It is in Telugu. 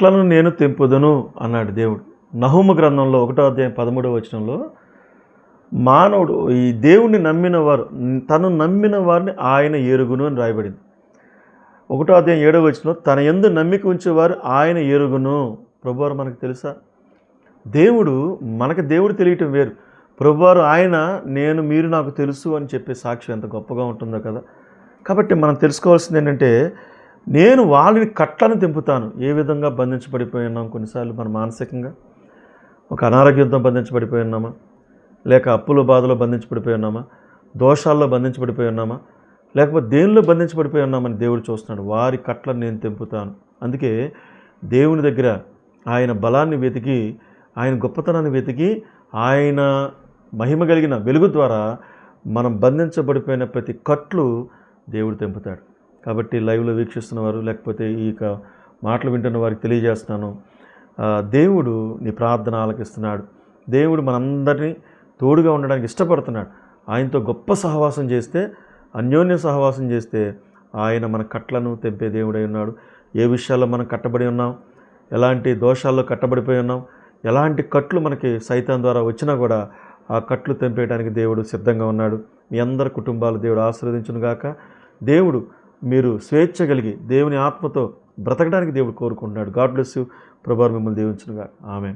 కట్లను నేను తెంపుదును అన్నాడు దేవుడు. నహుమ గ్రంథంలో ఒకటో అధ్యాయం పదమూడవ వచనంలో మానవుడు ఈ దేవుణ్ణి నమ్మిన వారు తను నమ్మిన వారిని ఆయన ఎరుగును అని రాయబడింది. ఒకటో అధ్యాయం ఏడవ వచనంలో తన ఎందు నమ్మిక ఉంచేవారు ఆయన ఎరుగును ప్రభువారు మనకు తెలుసా? దేవుడు మనకు దేవుడు తెలియటం వేరు. ప్రభువారు ఆయన నేను మీరు నాకు తెలుసు అని చెప్పే సాక్ష్యం ఎంత గొప్పగా ఉంటుందో కదా. కాబట్టి మనం తెలుసుకోవాల్సింది ఏంటంటే నేను వాళ్ళని కట్లను తెంపుతాను. ఏ విధంగా బంధించబడిపోయి ఉన్నాం? కొన్నిసార్లు మన మానసికంగా ఒక అనారోగ్యంతో బంధించబడిపోయి ఉన్నామా? లేక అప్పుల బాధలో బంధించబడిపోయి ఉన్నామా? దోషాల్లో బంధించబడిపోయి ఉన్నామా? లేకపోతే దేనిలో బంధించబడిపోయి ఉన్నామని దేవుడు చూస్తున్నాడు. వారి కట్లను నేను తెంపుతాను. అందుకే దేవుని దగ్గర ఆయన బలాన్ని వెతికి ఆయన గొప్పతనాన్ని వెతికి ఆయన మహిమ కలిగిన వెలుగు ద్వారా మనం బంధించబడిపోయిన ప్రతి కట్లు దేవుడు తెంపుతాడు. కాబట్టి లైవ్లో వీక్షిస్తున్న వారు లేకపోతే ఈ యొక్క మాటలు వింటున్న వారికి తెలియజేస్తున్నాను. దేవుడు నీ ప్రార్థన ఆలకిస్తున్నాడు. దేవుడు మనందరినీ తోడుగా ఉండడానికి ఇష్టపడుతున్నాడు. ఆయనతో గొప్ప సహవాసం చేస్తే అన్యోన్య సహవాసం చేస్తే ఆయన మన కట్లను తెంపే దేవుడై ఉన్నాడు. ఏ విషయాల్లో మనం కట్టబడి ఉన్నాం? ఎలాంటి దోషాల్లో కట్టబడిపోయి ఉన్నాం? ఎలాంటి కట్లు మనకి సైతం ద్వారా వచ్చినా కూడా ఆ కట్లు తెంపేయడానికి దేవుడు సిద్ధంగా ఉన్నాడు. మీ అందరి కుటుంబాలు దేవుడు ఆశీర్వదించునుగాక. దేవుడు మీరు స్వేచ్ఛ కలిగి దేవుని ఆత్మతో బ్రతకడానికి దేవుడు కోరుకుంటున్నాడు. God bless you. ప్రభావం మిమ్మల్ని దీవించునుగా ఆమె